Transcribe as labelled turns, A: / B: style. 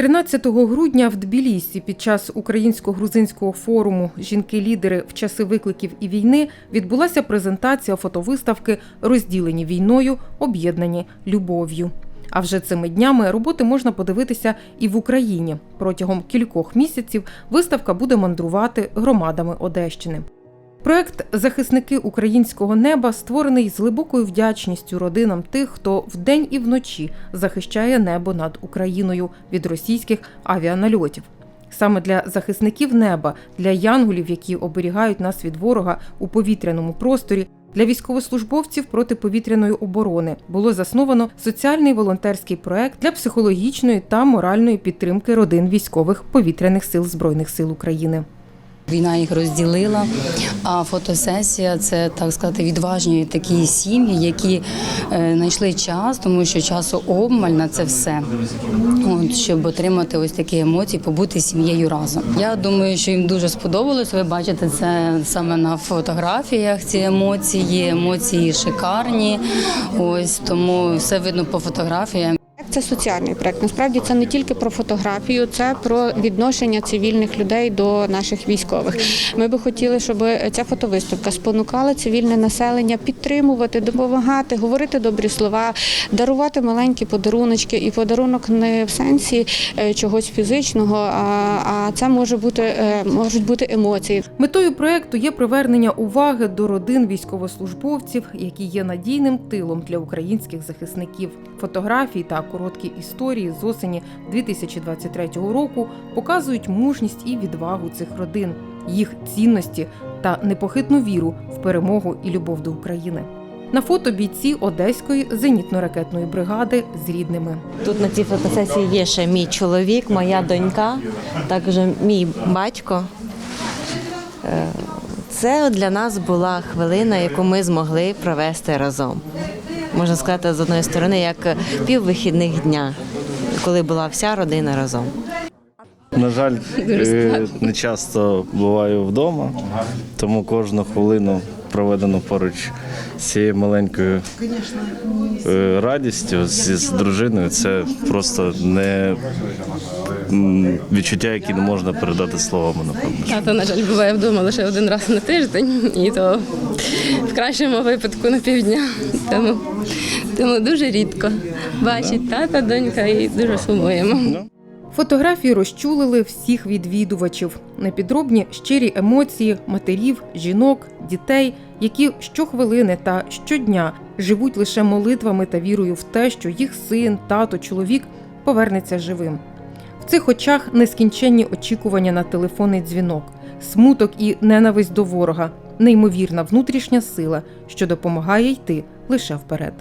A: 13 грудня в Тбілісі під час українсько-грузинського форуму Жінки-лідери в часи викликів і війни відбулася презентація фотовиставки Розділені війною, об'єднані любов'ю. А вже цими днями роботи можна подивитися і в Україні. Протягом кількох місяців виставка буде мандрувати громадами Одещини. Проект Захисники українського неба створений з глибокою вдячністю родинам тих, хто вдень і вночі захищає небо над Україною від російських авіанальотів. Саме для захисників неба, для янголів, які оберігають нас від ворога у повітряному просторі, для військовослужбовців протиповітряної оборони було засновано соціальний волонтерський проект для психологічної та моральної підтримки родин військових повітряних сил збройних сил України.
B: Війна їх розділила, а фотосесія це так сказати відважні такі сім'ї, які е, знайшли час, тому що часу обмаль на це все. От, щоб отримати ось такі емоції, побути сім'єю разом. Я думаю, що їм дуже сподобалось. Ви бачите це саме на фотографіях. Ці емоції, емоції шикарні. Ось тому все видно по фотографіям.
C: Це соціальний проект. Насправді це не тільки про фотографію, це про відношення цивільних людей до наших військових. Ми би хотіли, щоб ця фотовиставка спонукала цивільне населення підтримувати, допомагати, говорити добрі слова, дарувати маленькі подаруночки. І подарунок не в сенсі е, чогось фізичного, а, це може бути е, можуть бути емоції.
A: Метою проекту є привернення уваги до родин військовослужбовців, які є надійним тилом для українських захисників. Фотографії та короткі історії з осені 2023 року показують мужність і відвагу цих родин, їх цінності та непохитну віру в перемогу і любов до України. На фото бійці Одеської зенітно-ракетної бригади з рідними.
D: Тут на цій фотосесії є ще мій чоловік, моя донька, також мій батько. Е, Це для нас була хвилина, яку ми змогли провести разом. Можна сказати, з одної сторони, як піввихідних дня, коли була вся родина разом.
E: На жаль, е, не часто буваю вдома, тому кожну хвилину проведену поруч з цією маленькою е, радістю з, з дружиною. Це просто не відчуття, які не можна передати словами, напевно.
F: Тато, на жаль, буває вдома лише один раз на тиждень, і то в кращому випадку на півдня. Тому, тому дуже рідко бачить тата, донька і дуже сумуємо.
A: Фотографії розчулили всіх відвідувачів. Непідробні щирі емоції матерів, жінок, дітей, які щохвилини та щодня живуть лише молитвами та вірою в те, що їх син, тато, чоловік повернеться живим. В цих очах нескінченні очікування на телефонний дзвінок, смуток і ненависть до ворога, неймовірна внутрішня сила, що допомагає йти лише вперед.